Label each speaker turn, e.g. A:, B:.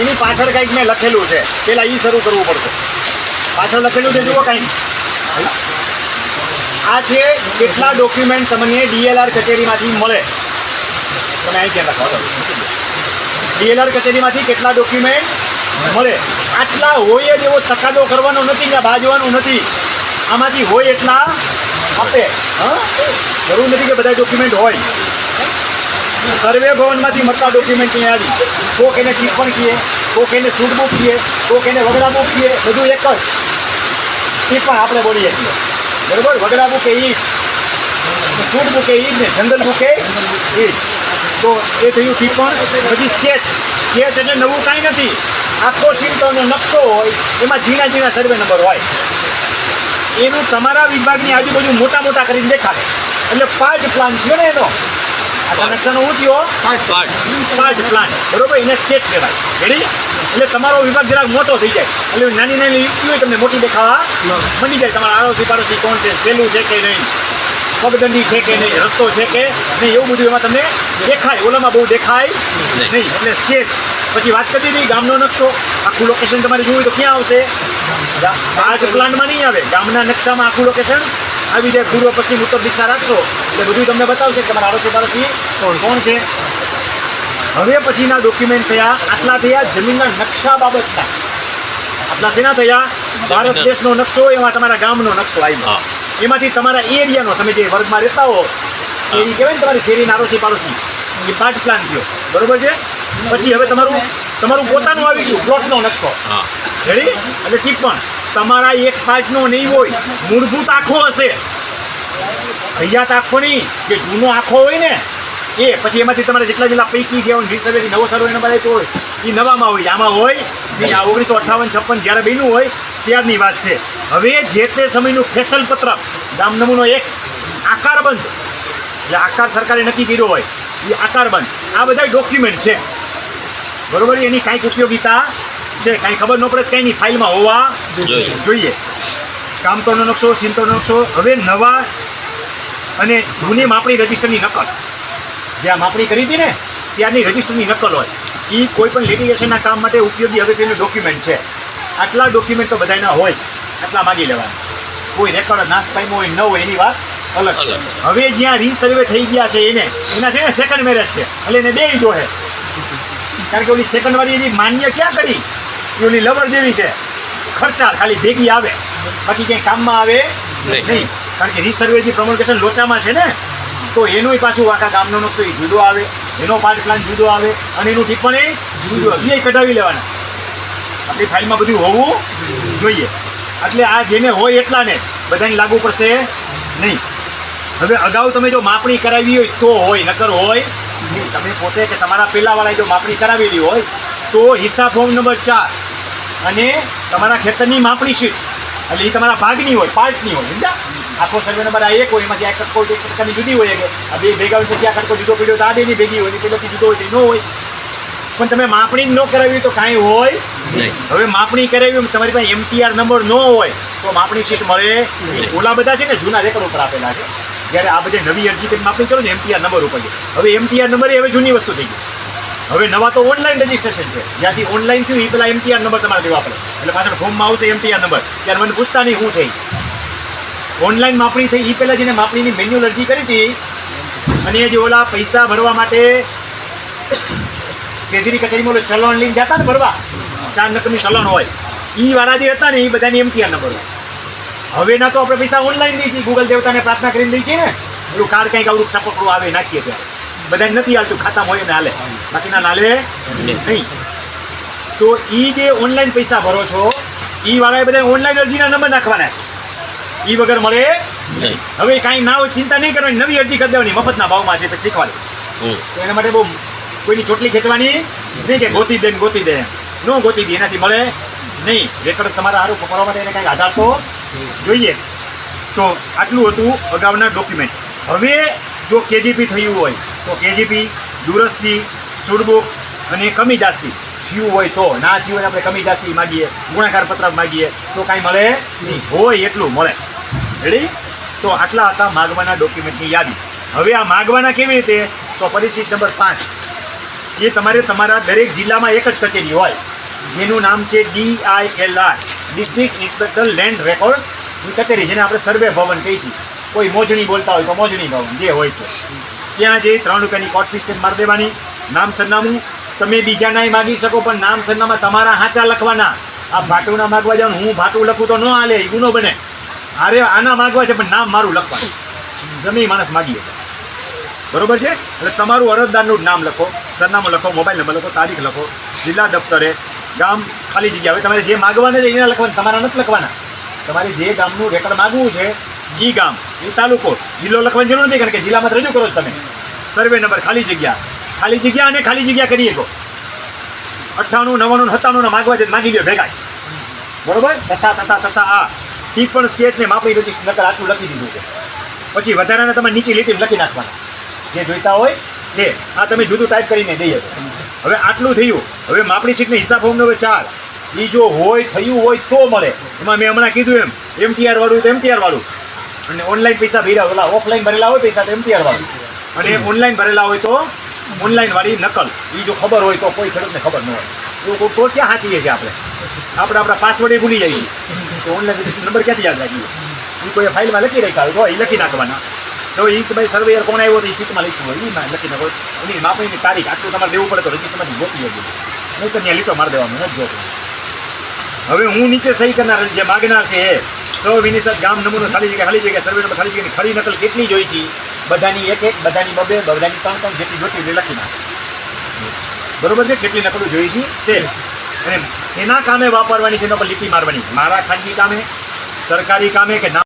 A: એની પાછળ કંઈક મેં લખેલું છે. પેલા એ શરૂ કરવું પડશે. પાછળ લખેલું છે, જુઓ કંઈક આ છે કેટલા ડોક્યુમેન્ટ તમને ડીએલઆર કચેરીમાંથી મળે. તમે અહીં ક્યાં લખો ડીએલઆર કચેરીમાંથી કેટલા ડોક્યુમેન્ટ મળે. આટલા હોય જ એવો તકાદો કરવાનો નથી ને બાજવાનું નથી. આમાંથી હોય એટલા આપે. હા? જરૂર નથી કે બધા ડોક્યુમેન્ટ હોય. સર્વે ભવનમાંથી મળતા ડોક્યુમેન્ટ અહીંયા આવી. કોક એને ટિપ્પણ કીએ, કોક એને સૂટ બુક કીએ, કોક એને વગડા બુક કીએ, બધું એક જ. ટિપ્પણ આપણે બોલીએ છીએ. બરોબર? વગડા બુકે ઈ જ. સૂટ બુકે ઈ જ ને, જંગલ બુકે ઈ તો એ થયું ટિપ્પણ પછી સ્કેચ સ્કેચ એટલે નવું કાંઈ નથી. આખો શીટનો નકશો હોય, એમાં ઝીણા ઝીણા સર્વે નંબર હોય. એનું તમારા વિભાગની આજુબાજુ મોટા મોટા કરીને દેખાડે. એટલે પાંચ પ્લાન થયો ને એનો. આ નકશાનો શું થયો? પાર્ટ પ્લાન્ટ બરોબર? એને સ્કેચ કહેવાય. રેડી એટલે તમારો વિભાગ જરાક મોટો થઈ જાય. એટલે નાની નાની યુક્તિ હોય તમને મોટી દેખાવા મળી જાય. તમારા આડોશી પાડોશી કોણ છે? સહેલું છે કે નહીં? પગદંડી છે કે નહીં? રસ્તો છે કે નહીં? એવું બધું એમાં તમને દેખાય. ઓલામાં બહુ દેખાય નહીં. એટલે સ્કેચ પછી વાત કરી દીધી ગામનો નકશો. આખું લોકેશન તમારે જોવું તો ક્યાં આવશે? પાર્ટ પ્લાન્ટમાં નહીં આવે. ગામના નકશામાં આખું લોકેશન આવી જાય પૂર્વ પશ્ચિમ ઉત્તર દિશા રાખશો. એટલે બધું તમને બતાવશે કે મારા આડોશી પાડોશી કોણ કોણ છે? હવે પછીના ડોક્યુમેન્ટ થયા આટલા થયા જમીનના નકશા બાબતના. આટલા શેના થયા? ભારત દેશનો નકશો એમાં તમારા ગામનો નકશો આવ્યો. એમાંથી તમારા એરિયાનો તમે જે વર્ગમાં રહેતા હો શેરી કહેવાય ને તમારી શેરીના આડોશી પાડોશી એ પાર્ટ પ્લાન થયો. બરોબર છે? પછી હવે તમારું તમારું પોતાનું આવી ગયું પ્લોટનો નકશો. રેડી? એટલે ટિપ્પણ તમારા એક ફાટનો નહીં હોય, મૂળભૂત આખો હશે. હૈયાત આખો નહીં જે જૂનો આખો હોય ને, એ પછી એમાંથી તમારે જેટલા જેટલા પૈકી ગયા હોય સર્વેથી નવો સર્વે નંબર આપ્યો હોય, એ નવામાં હોય. આમાં હોય નહીં આ ઓગણીસો અઠ્ઠાવન, છપ્પન જ્યારે બન્યું હોય, ત્યારની વાત છે. હવે જે તે સમયનું ફેશન પત્રક ગામ નમૂનો એક, આકારબંધ જે આકાર સરકારે નક્કી કર્યો હોય, એ આકારબંધ. આ બધા ડોક્યુમેન્ટ છે. બરોબર? એની કાંઈક ઉપયોગિતા છે. કાંઈ ખબર ન પડે તેની ફાઇલમાં હોવા
B: જોઈએ.
A: જોઈએ. કામતોનો નકશો સિંતોનો નકશો. હવે નવા અને જૂની માપણી રજિસ્ટરની નકલ. જે આ માપણી કરી હતી ને ત્યારની રજિસ્ટરની નકલ હોય. એ કોઈ પણ લિટિગેશનના કામ માટે ઉપયોગી હવે તેનું ડોક્યુમેન્ટ છે. આટલા ડોક્યુમેન્ટ તો બધાના હોય. આટલા માગી લેવાના. કોઈ રેકોર્ડ નાશ પામ્યો હોય ન હોય એની વાત અલગ.
B: અલગ.
A: હવે જ્યાં રીસર્વે થઈ ગયા છે એને એના છે ને સેકન્ડ મેરેજ છે. એટલે એને બે જોહે કારણ કે ઓલી સેકન્ડ વાળી એની માન્ય ક્યાં કરી? એ લવર જેવી છે. ખર્ચા ખાલી ભેગી આવે. બાકી ક્યાંય કામમાં આવે
B: નહીં.
A: કારણ કે રિસર્વેથી જે લોચામાં છે ને તો એનું પાછું આખા ગામનો નકશો એ જુદો આવે. એનો પાર્ટ પ્લાન જુદો આવે અને એનું ટિપ્પણી જુદું આવે. એ કઢાવી લેવાના. આપણી ફાઇલમાં બધું હોવું જોઈએ. એટલે આ જેને હોય એટલાને બધાને લાગુ પડશે નહીં. હવે અગાઉ તમે જો માપણી કરાવી હોય તો હોય નકર હોય તમે પોતે કે તમારા પહેલાંવાળાએ જો માપણી કરાવેલી હોય તો હિસાબ ફોર્મ નંબર ચાર. અને તમારા ખેતરની માપણી શીટ એટલે એ તમારા ભાગની હોય પાર્ટની હોય સમજા આખો સર્વે નંબર આ એક હોય એમાંથી આ કટકો એક કટકાની જુદી હોય કે આ બે ભેગા હોય પછી આ કટકો જુદો પડ્યો તો આ બેની ભેગી હોય પેલોથી જુદો હોય તો ન હોય. પણ તમે માપણી જ ન કરાવી હોય તો કાંઈ હોય
B: નહીં.
A: હવે માપણી કરાવી તમારી પાસે એમટીઆર નંબર ન હોય તો માપણી શીટ મળે ઓલા બધા છે ને જૂના રેકોર્ડ ઉપર આપેલા છે. જ્યારે આ બધી નવી અરજી કરીને માપણી કરો ને એમટીઆર નંબર ઉપર હવે એમટીઆર નંબર એ હવે જૂની વસ્તુ થઈ ગઈ. હવે નવા તો ઓનલાઈન રજીસ્ટ્રેશન છે. જ્યાંથી ઓનલાઈન થયું એ પેલા એમટીઆર નંબર તમારે દેવા પડે. એટલે પાછળ ફોર્મમાં આવશે એમટીઆર નંબર ત્યારે મને પૂછતા નહીં શું છે ઓનલાઈન માપણી થઈ એ પહેલાં જેને માપણીની મેન્યુઅલ અરજી કરી હતી, અને જે ઓલા પૈસા ભરવા માટે કેજરી કચેરીમાં ઓલું ચલણ લઈને જતા ને ભરવા, ચાર નકમી ચલણ હોય એ વાળા જે હતા ને એ બધાની એમટીઆર નંબર હોય. હવે ના તો આપણે પૈસા ઓનલાઈન દઈએ છીએ ગૂગલ દેવતાને પ્રાર્થના કરીને દઈએ છીએ ને. પેલું કાર્ડ કંઈક આવડું ટપકડું આવે નાખીએ ત્યારે. બધાને નથી હાલતું ખાતા હોય ને હાલે. બાકીના નાલે નહીં. તો એ જે ઓનલાઈન પૈસા ભરો છો એ વાળાએ બધા ઓનલાઈન અરજીના નંબર નાખવાના. એ વગર મળે
B: નહીં.
A: હવે કાંઈ ના હોય ચિંતા નહીં કરવાની નવી અરજી કરી દેવાની મફતના ભાવમાં છે પછી શીખવાડી. તો એના માટે બહુ કોઈની ચોટલી ખેંચવાની નહીં કે ગોતી દે ને ગોતી દે. ન ગોતી દે એનાથી મળે નહીં. રેકોર્ડ તમારા સારું કરવા માટે એને કાંઈક આધાર તો જોઈએ. તો આટલું હતું અગાઉના ડોક્યુમેન્ટ હવે જો કેજીપી થયું હોય તો કેજીપી, દુરસ્તી, સુડબુક અને કમી જાસ્તી. થયું હોય તો, ના થયું હોય આપણે કમી જાસ્તી માગીએ, ગુણાકાર પત્ર માગીએ, તો કાંઈ મળે નહીં. હોય એટલું મળે. રેડી તો આટલા હતા માગવાના ડોક્યુમેન્ટની યાદી. હવે આ માગવાના કેવી રીતે? તો પરિશિષ્ટ નંબર પાંચ. એ તમારે તમારા દરેક જિલ્લામાં એક જ કચેરી હોય. જેનું નામ છે ડીઆઈએલઆર ડિસ્ટ્રિક્ટ ઇન્સ્પેક્ટર લેન્ડ રેકોર્ડ્સની કચેરી, જેને આપણે સર્વે ભવન કહીએ છીએ. કોઈ મોજણી બોલતા હોય તો મોજણી ભવન, જે હોય તો. ત્યાં જઈ ત્રણ રૂપિયાની કોટ ફીસ મારી દેવાની? નામ સરનામું? તમે બીજાના માગી શકો, પણ નામ સરનામા તમારા હાચા લખવાના. આ ભાટુના માગવા જાવ હું ભાટું લખું તો ન હાલે એ ગુનો બને. અરે આના માગવા છે, પણ નામ મારું લખવાનું. ગમે માણસ માગીએ બરોબર છે? એટલે તમારું અરજદારનું નામ લખો, સરનામું લખો, મોબાઈલ નંબર લખો, તારીખ લખો, જિલ્લા દફતરે, ગામ ખાલી જગ્યા. હવે તમારે જે માગવાના છે, એના લખવાના, તમારા નથી લખવાના. તમારે જે ગામનું રેકર્ડ માગવું છે એ ગામ એ તાલુકો, જિલ્લો લખવાની જરૂર નથી, કારણ કે જિલ્લામાં રજૂ કરો તમે. સર્વે નંબર ખાલી જગ્યા. ખાલી જગ્યા અને ખાલી જગ્યા કરી શકો અઠ્ઠાણું નવ્વાણું સત્તાણું માગવા છે માગી દો ભેગા. બરોબર? તથા તથા તથા, આ. ઈ પણ સ્ટેટને માપણી રજિસ્ટર નકર આટલું લખી દીધું છે. પછી વધારાના તમે નીચે લીટી લખી નાખવાના. જે જોઈતા હોય, તે. આ તમે જુદું ટાઈપ કરીને દઈએ હવે આટલું થયું. હવે માપણી શીટની હિસાબ હોમ નંબર ચાર. એ જો હોય, થયું હોય તો મળે. એમાં મેં હમણાં કીધું એમ. એમટીઆર વાળું તો એમટીઆર વાળું. અને ઓનલાઈન પૈસા ભર્યા ઓલા ઓફલાઈન ભરેલા હોય, પૈસા તો એમપીઆર વાળું અને ઓનલાઈન ભરેલા હોય તો ઓનલાઈન વાળી નકલ. એ જો ખબર હોય તો કોઈ ખેડૂતને ખબર ન હોય. એવું કોઈ તો ક્યાં સાચીએ છીએ આપણે? આપણે આપણા પાસવર્ડ એ ભૂલી જઈએ. તો ઓનલાઈન નંબર ક્યાંથી યાદ રાખીએ? એ કોઈ ફાઇલમાં લખી રાખ્યા હોય તો એ લખી નાખવાના. તો એ ભાઈ સર્વેયર કોણ આવ્યો તો એ સીટમાં લખ્યું હોય. એમાં લખી નાખો. એની માપણીની તારીખ આટલું તમારે દેવું પડે તો રજીસ્ટરમાંથી ગોતી લેવું નહીં તો ત્યાં લીટો મારી દેવાનું, નથી જોતું. હવે હું નીચે સહી કરનાર જે માગનાર છે એ. સો વિનિસત ગામ નમૂનો ખાલી જગ્યા ખાલી જગ્યા, સર્વે નંબર ખાલી જગ્યાની ખરી નકલ કેટલી જોઈ છે? બધાની એક એક, બધાની બબે, બધાની ત્રણ ત્રણ જેટલી જોતી એટલે લખી નાખે. બરોબર છે? કેટલી નકલો જોઈ છે? તે. અને સેના કામે વાપરવાની છે, એના પર લીટી મારવાની મારા ખાનગી કામે, સરકારી કામે કે ના